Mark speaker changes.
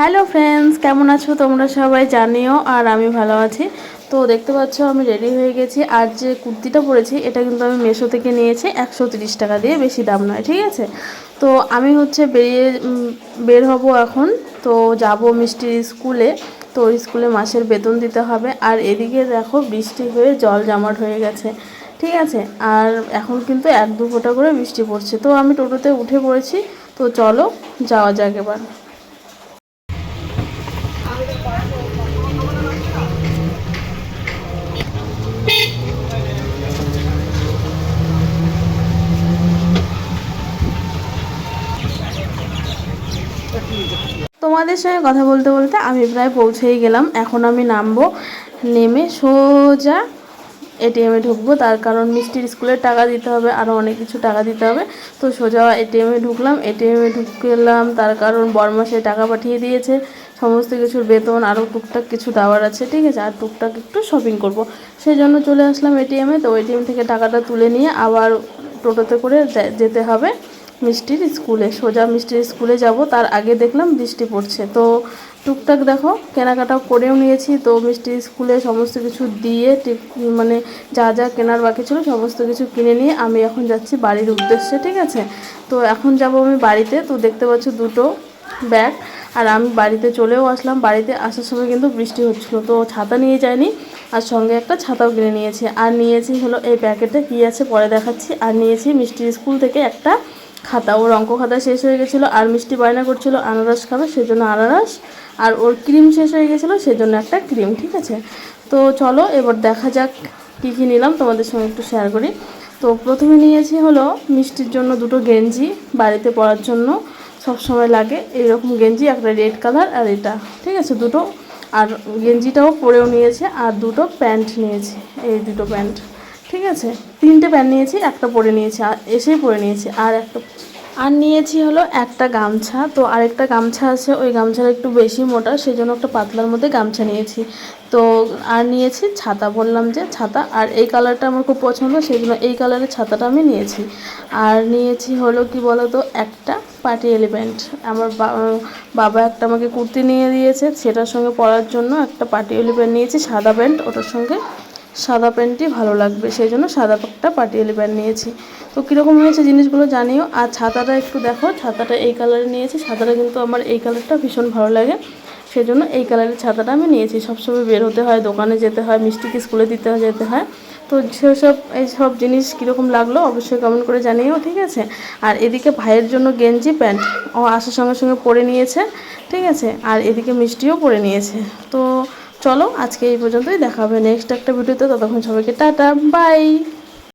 Speaker 1: Hello friends কেমন আছো? তোমরা সবাই জানিও, আর আমি ভালো আছি। তো দেখতে পাচ্ছ, আমি রেডি হয়ে গেছি। আর যে কুর্তিটা পরেছি, এটা কিন্তু আমি মেশো থেকে নিয়েছি। একশো টাকা দিয়ে, বেশি দাম নয়, ঠিক আছে? তো আমি হচ্ছে বেরিয়ে বের হব এখন। তো যাব মিষ্টির স্কুলে। তো ওই স্কুলে মাসের বেতন দিতে হবে। আর এদিকে দেখো, বৃষ্টি হয়ে জল জামাট হয়ে গেছে, ঠিক আছে? আর এখন কিন্তু এক দু ফোঁটা করে বৃষ্টি পড়ছে। তো আমি টোটোতে উঠে পড়েছি। তো চলো, যাওয়া যাক এবার। তোমাদের সঙ্গে কথা বলতে বলতে আমি প্রায় পৌঁছেই গেলাম। এখন আমি নামবো, নেমে সোজা এটিএমে ঢুকবো। তার কারণ মিষ্টির স্কুলের টাকা দিতে হবে আরও অনেক কিছু টাকা দিতে হবে। তো সোজা এটিএমে ঢুকলাম। এটিএমে ঢুকলাম, তার কারণ বরমাসে টাকা পাঠিয়ে দিয়েছে। সমস্ত কিছুর বেতন আরও টুকটাক কিছু দেওয়ার আছে, ঠিক আছে? আর টুকটাক একটু শপিং করব। সেই জন্য চলে আসলাম এটিএমে তো এটিএম থেকে টাকাটা তুলে নিয়ে আবার টোটোতে করে যেতে হবে। মিষ্টির স্কুলে, সোজা মিষ্টির স্কুলে যাব। তার আগে দেখলাম বৃষ্টি পড়ছে। তো টুকটাক দেখো কেনাকাটা করেও নিয়েছি। তো মিষ্টির স্কুলে সমস্ত কিছু দিয়ে মানে যা যা কেনার বাকি ছিল সমস্ত কিছু কিনে নিয়ে আমি এখন যাচ্ছি বাড়ির উদ্দেশ্যে, ঠিক আছে? তো এখন যাব আমি বাড়িতে। তো দেখতে পাচ্ছ দুটো ব্যাগ। আর আমি বাড়িতে চলেও আসলাম। বাড়িতে আসার সময় কিন্তু বৃষ্টি হচ্ছিল। তো ছাতা নিয়ে যায়নি আর সঙ্গে একটা ছাতাও কিনে নিয়েছি। আর নিয়েছি হলো এই প্যাকেটে কী আছে পরে দেখাচ্ছি। আর নিয়েছি মিষ্টির স্কুল থেকে একটা খাতা। ওর অঙ্ক খাতা শেষ হয়ে গেছিল, আর মিষ্টি বায়না করছিল, আনারস খাবে, সেজন্য আনারস। আর ওর ক্রিম শেষ হয়ে গেছিল, সেজন্য একটা ক্রিম, ঠিক আছে? তো চলো, এবার দেখা যাক কী কী নিলাম, তোমাদের সঙ্গে একটু শেয়ার করি। তো প্রথমে নিয়েছি হলো মিষ্টির জন্য দুটো গেঞ্জি, বাড়িতে পরার জন্য সব সময় লাগে। এইরকম গেঞ্জি, একটা রেড কালার আর এটা, ঠিক আছে? দুটো। আর গেঞ্জিটাও পরেও নিয়েছে, আর দুটো প্যান্ট নিয়েছে, এই দুটো প্যান্ট। ঠিক আছে? তিনটে প্যান্ট নিয়েছি, একটা পরে নিয়েছি, আর এসেই পরে নিয়েছি, আর একটা আর নিয়েছি হলো একটা গামছা। তো আরেকটা গামছা আছে, ওই গামছাটা একটু বেশি মোটা সেই জন্য একটা পাতলার মধ্যে গামছা নিয়েছি। তো আর নিয়েছি ছাতা, বললাম যে ছাতা, আর এই কালারটা আমার খুব পছন্দ সেই জন্য এই কালারের ছাতাটা আমি নিয়েছি। আর নিয়েছি হলো কি বলতো, একটা পার্টি এলিমেন্ট। আমার বাবা একটা আমাকে কুর্তি নিয়ে দিয়েছে, সেটার সঙ্গে পরার জন্য একটা পার্টি এলিমেন্ট নিয়েছি, সাদা প্যান্ট, ওটার সঙ্গে সাদা প্যান্টই ভালো লাগবে, সেই জন্য সাদা একটা পাটিয়ালি প্যান্ট নিয়েছি। তো কীরকম হয়েছে জিনিসগুলো জানিও। আর ছাতাটা একটু দেখো, ছাতাটা এই কালারে নিয়েছি। ছাতাটা কিন্তু আমার এই কালারটা ভীষণ ভালো লাগে। সেই জন্য এই কালারের ছাতাটা আমি নিয়েছি। সবসময় বের হতে হয়, দোকানে যেতে হয়, মিষ্টিকে স্কুলে দিতে যেতে হয়। তো সেসব এই সব জিনিস কীরকম লাগল অবশ্যই কমেন্ট করে জানিও, ঠিক আছে? আর এদিকে ভাইয়ের জন্য গেঞ্জি প্যান্ট। ও আসার সঙ্গে সঙ্গে পরে নিয়েছে, ঠিক আছে? আর এদিকে মিষ্টিও পরে নিয়েছে। তো চলো আজকে এই পর্যন্তই। দেখা হবে নেক্সট একটা ভিডিওতে। ততক্ষণ সবাইকে টাটা বাই